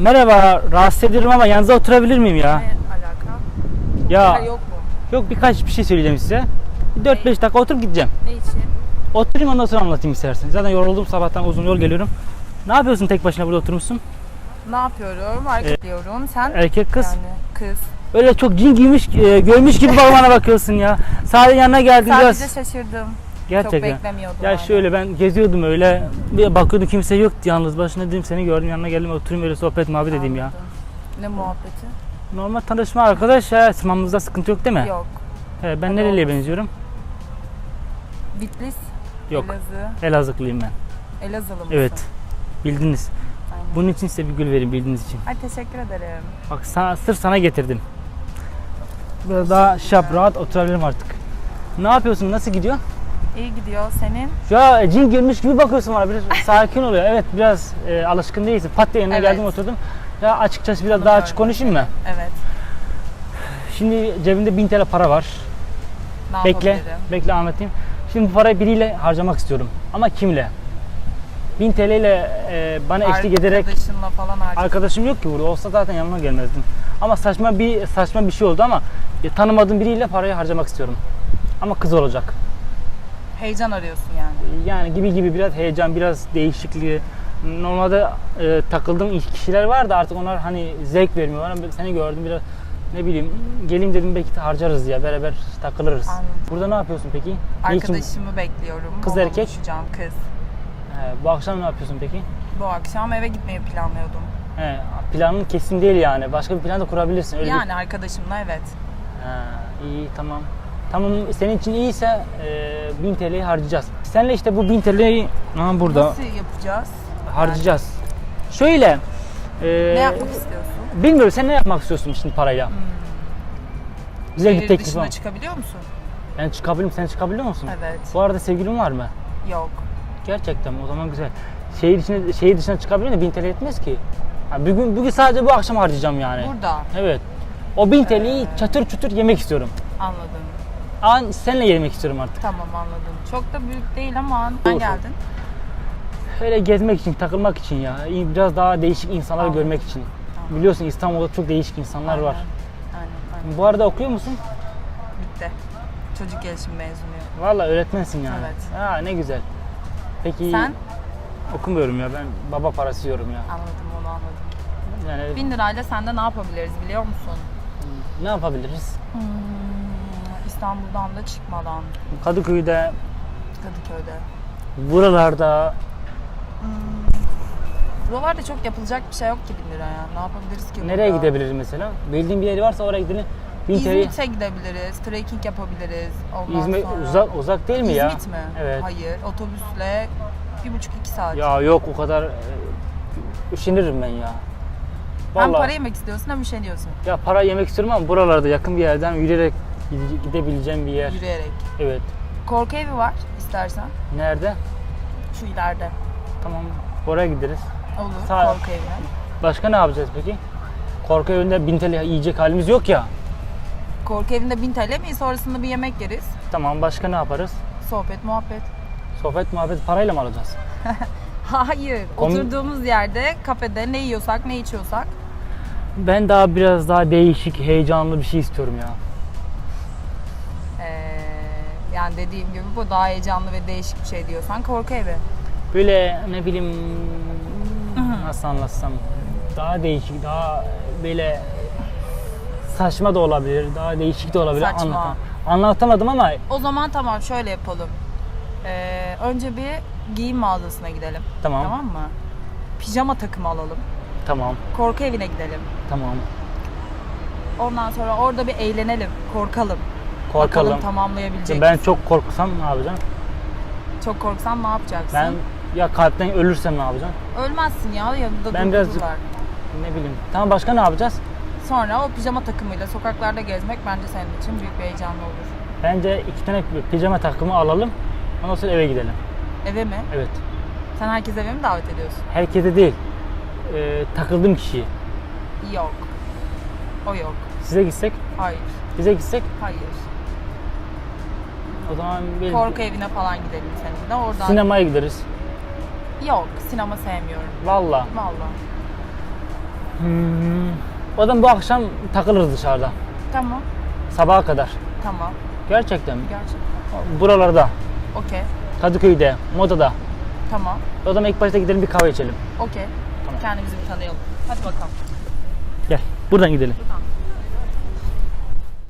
Merhaba, rahatsız ediyorum ama yanınıza oturabilir miyim ya? Ne alaka? Ya yok mu? yok birkaç bir şey söyleyeceğim size. 4-5 dakika oturup gideceğim. Ne için? Oturayım ondan sonra anlatayım istersen. Zaten yoruldum sabahtan uzun yol geliyorum. Ne yapıyorsun tek başına burada oturmuşsun? Ne yapıyorum? Hareket ediyorum. Sen? Erkek kız. Yani kız. Öyle çok cin giymiş, e, görmüş gibi bana bakıyorsun ya. Sadece yanına geldim Sadece biraz. şaşırdım. Gerçekten. Çok beklemiyordum. Ya yani. şöyle ben geziyordum öyle. Bir bakıyordum kimse yoktu yalnız başına dedim seni gördüm yanına geldim oturayım öyle sohbet muhabbet edeyim ya. Anladım. Ne muhabbeti? Normal tanışma arkadaş ya. Sımamızda sıkıntı yok değil mi? Yok. He, ben Hadi nereliye olmasın. benziyorum? Bitlis. Yok. Elazığ. Elazığlıyım ben. Elazığlı mısın? Evet. Bildiniz. Aynen. Bunun için size bir gül vereyim bildiğiniz için. Ay teşekkür ederim. Bak sana, sırf sana getirdim. Biraz daha şap rahat oturabilirim artık. Ne yapıyorsun? Nasıl gidiyor? İyi gidiyor. Senin? Ya cin görmüş gibi bakıyorsun bana. Biraz sakin oluyor. Evet biraz e, alışkın değilsin. Pat diye yanına Evet. geldim oturdum. Ya açıkçası biraz daha açık konuşayım mı? Evet. Şimdi cebimde 1000 TL para var. Ne Bekle, yapabilirim? bekle anlatayım. Şimdi bu parayı biriyle harcamak istiyorum. Ama kimle? 1000 TL ile e, bana eşlik ederek Arkadaşınla falan harcayacağım. arkadaşım yok ki burada. Olsa zaten yanıma gelmezdim. Ama saçma bir saçma bir şey oldu ama e, tanımadığım biriyle parayı harcamak istiyorum. Ama kız olacak. Heyecan arıyorsun yani. Yani gibi gibi biraz heyecan, biraz değişikliği. Normalde e, takıldığım kişiler var da artık onlar hani zevk vermiyor. Bana seni gördüm biraz ne bileyim geleyim dedim belki de harcarız ya beraber takılırız. Anladım. Burada ne yapıyorsun peki? Arkadaşımı bekliyorum. Kız Onunla erkek? buluşacağım, kız. He, bu akşam ne yapıyorsun peki? Bu akşam eve gitmeyi planlıyordum. He, planın kesin değil yani. Başka bir plan da kurabilirsin. Öyle yani arkadaşımla evet. Bir... Ha, iyi tamam. Tamam senin için iyiyse e, 1000 TL'yi harcayacağız. Senle işte bu 1000 TL'yi ha, burada Nasıl yapacağız? harcayacağız. Şöyle. e, Ne yapmak istiyorsun? Bilmiyorum sen ne yapmak istiyorsun şimdi parayla? Güzel bir Şehir teklif dışına var. çıkabiliyor musun? Ben çıkabilirim. Sen çıkabiliyor musun? Evet. Bu arada sevgilin var mı? Yok. Gerçekten mi? O zaman güzel. Şehir dışına, şehir dışına çıkabilir mi? 1000 TL etmez ki. Ha, bugün, bugün sadece bu akşam harcayacağım yani. Burada. Evet. O 1000 TL'yi çatır çutur yemek istiyorum. Anladım. An seninle yemek istiyorum artık. Tamam anladım. Çok da büyük değil ama ben Olur. geldin. Öyle gezmek için, takılmak için ya. Biraz daha değişik insanları Anladım. görmek için. Tamam. Biliyorsun İstanbul'da çok değişik insanlar Aynen. var. Aynen, aynen. Bu arada okuyor musun? Bitti. Çocuk gelişim mezunuyum. Vallahi öğretmensin yani. Evet. Ha ne güzel. Peki Sen? okumuyorum ya. Ben baba parası yiyorum ya. Anladım onu anladım. Yani Bin lirayla sende ne yapabiliriz biliyor musun? ne yapabiliriz? Hmm, İstanbul'dan da çıkmadan Kadıköy'de, Kadıköy'de. buralarda Buralarda çok yapılacak bir şey yok ki bin liraya. Ne yapabiliriz ki nereye burada? gidebiliriz mesela? Bildiğin bir yeri varsa oraya gidelim. Bin TL İzmit'e gidebiliriz, trekking yapabiliriz. Ondan İzmir sonra... uzak uzak değil mi ya? İzmit mi? Evet. Hayır, otobüsle bir buçuk iki saat. Ya yok o kadar e, üşenirim ben ya. hem Vallahi para yemek istiyorsun hem üşeniyorsun. ya para yemek istiyorum ama buralarda yakın bir yerden yürüyerek gide- gidebileceğim bir yer. Yürüyerek. Evet. Korku evi var istersen. Nerede? Şu ileride. Tamam. Oraya gideriz. Olur Sağ- korku evine. Başka ne yapacağız peki? Korku evinde 1000 TL yiyecek halimiz yok ya. Korku evinde 1000 TL mi? Sonrasında bir yemek yeriz. Tamam başka ne yaparız? Sohbet, muhabbet. Sohbet muhabbet parayla mı alacağız? Hayır. Kom- Oturduğumuz yerde, kafede ne yiyorsak, ne içiyorsak. Ben daha biraz daha değişik, heyecanlı bir şey istiyorum ya. Yani dediğim gibi bu daha heyecanlı ve değişik bir şey diyorsan korku evi. Böyle ne bileyim nasıl anlatsam daha değişik, daha böyle saçma da olabilir, daha değişik de olabilir. Saçma. Anlatam- Anlatamadım ama O zaman tamam şöyle yapalım. Ee, önce bir giyim mağazasına gidelim. Tamam. Tamam mı? Pijama takımı alalım. tamam, Korku evine gidelim. tamam. Ondan sonra orada bir eğlenelim, korkalım. Korkalım. Bakalım tamamlayabilecek. Ben çok korksam ne yapacağım? Çok korksan ne yapacaksın? Ben ya kalpten ölürsem ne yapacağım? Ölmezsin ya yanında Ben durdururlar. Ne bileyim. Tamam başka ne yapacağız? Sonra o pijama takımıyla sokaklarda gezmek bence senin için büyük bir heyecanlı olur. Bence iki tane pijama takımı alalım. Ondan sonra eve gidelim. Eve mi? Evet. Sen herkes eve mi davet ediyorsun? Herkese değil. Ee, takıldığım kişiyi. Yok. O yok. Size gitsek, Hayır. bize gitsek Hayır. O zaman bir Korku evine falan gidelim seninle. Oradan sinemaya gideriz. Yok, sinema sevmiyorum. Valla. Vallahi. Hmm. O zaman bu akşam takılırız dışarıda. Tamam. Sabaha kadar. Tamam. Gerçekten mi? Gerçekten. Buralarda. Okey. Kadıköy'de, Moda'da. Tamam. O zaman ilk başta gidelim bir kahve içelim. Okey. Tamam. Kendimizi bir tanıyalım. Hadi bakalım. Gel. Buradan gidelim. Buradan.